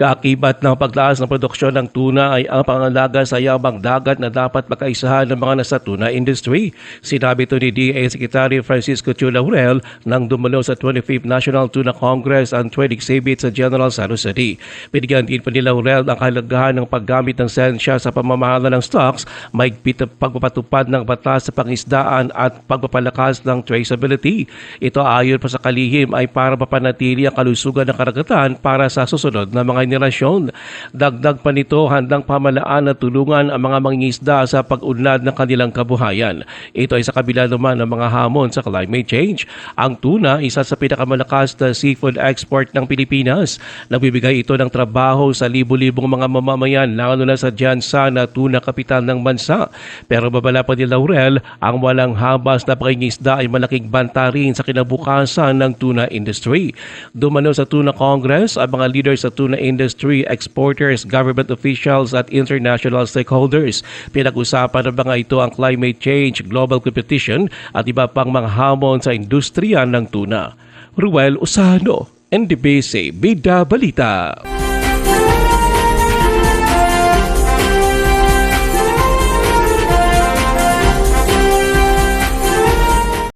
Kaakibat ng pagtaas ng produksyon ng tuna ay ang pangalaga sa yabang dagat na dapat magkaisahan ng mga nasa tuna industry. Sinabi ito ni DA Secretary Francisco Chu Laurel nang dumalo sa 25th National Tuna Congress and Trade Exhibit sa General Jose City. Binigyan din pa ni Laurel ang kahalagahan ng paggamit ng sensya sa pamamahala ng stocks, maigpit na pagpapatupad ng batas sa pangisdaan at pagpapalakas ng traceability. Ito ayon pa sa kalihim ay para mapanatili ang kalusugan ng karagatan para sa susunod na mga henerasyon. Dagdag pa nito, handang pamalaan na tulungan ang mga mangingisda sa pag-unlad ng kanilang kabuhayan. Ito ay sa kabila naman ng mga hamon sa climate change. Ang tuna, isa sa pinakamalakas na seafood export ng Pilipinas. Nagbibigay ito ng trabaho sa libu-libong mga mamamayan, lalo na sa Jansa na tuna kapital ng bansa. Pero babala pa ni Laurel, ang walang habas na pangingisda ay malaking banta rin sa kinabukasan ng tuna industry. Dumano sa Tuna Congress ang mga leaders sa tuna industry, exporters, government officials at international stakeholders. Pinag-usapan ng mga ito ang climate change, global competition at iba pang mga hamon sa industriya ng tuna. Ruel Usano, NDBC, Bida Balita.